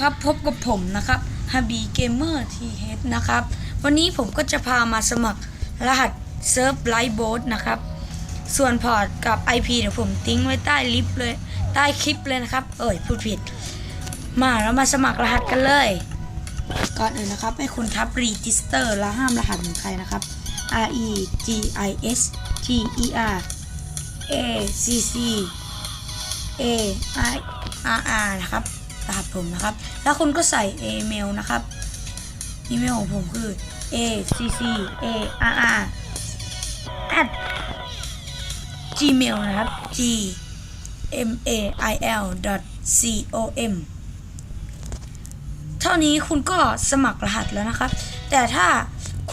ครับพบกับผมนะครับฮ a บีเกมเมอร์ทีเฮดนะครับ วันนี้ผมก็จะพามาสมัครรหัสเซิร์ฟไลท์โบสนะครับ ส่วนพอร์ตกับ IP เดี๋ยวผมทิ้งไว้ใต้ลิฟต์เลย ใต้คลิปเลยนะครับ เอ่ยพูดผิด มาแล้วมาสมัครรหัสกันเลย ก่อนอื่นนะครับ ให้คุณทับ register แล้วห้ามรหัสของใครนะครับ R E G I S T E R A C C A I R R นะครับ รหัสผมนะครับ แล้วคุณก็ใส่อีเมลนะครับ อีเมลของผมคือ a c c a r r at gmail นะครับ g m a i l c o m เท่านี้คุณก็สมัครรหัสแล้วนะครับ แต่ถ้า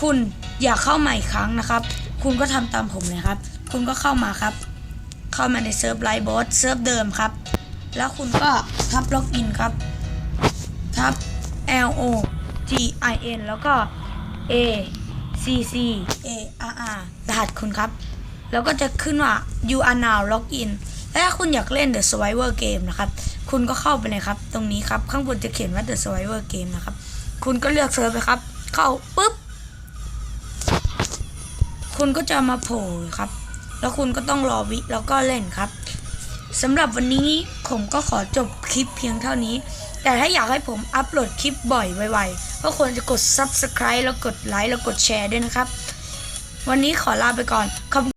คุณอยากเข้ามาอีกครั้งนะครับ คุณก็ทำตามผมเลยครับ คุณก็เข้ามาครับ เข้ามาในเซิร์ฟไลฟ์บอสเซิร์ฟเดิมครับ แล้วคุณก็ทับล็อกอินครับ ทับ L O G I N แล้วก็ A C C A R R รหัสคุณครับ แล้วก็จะขึ้นว่า you are now log in และถ้าคุณอยากเล่น The Survivor Game นะครับ คุณก็เข้าไปเลยครับ ตรงนี้ครับ ข้างบนจะเขียนว่า The Survivor Game นะครับ คุณก็เลือกเซิร์ฟไปครับ เข้าปุ๊บ คุณก็จะมาโผล่ครับ แล้วคุณก็ต้องรอวิแล้วก็เล่นครับ สำหรับวันนี้ผมก็ขอจบคลิปเพียงเท่านี้ แต่ถ้าอยากให้ผมอัปโหลดคลิปบ่อยไวๆก็ควรจะกด Subscribe แล้วกดไลค์แล้วกดแชร์ด้วยนะครับ วันนี้ขอลาไปก่อนขอบ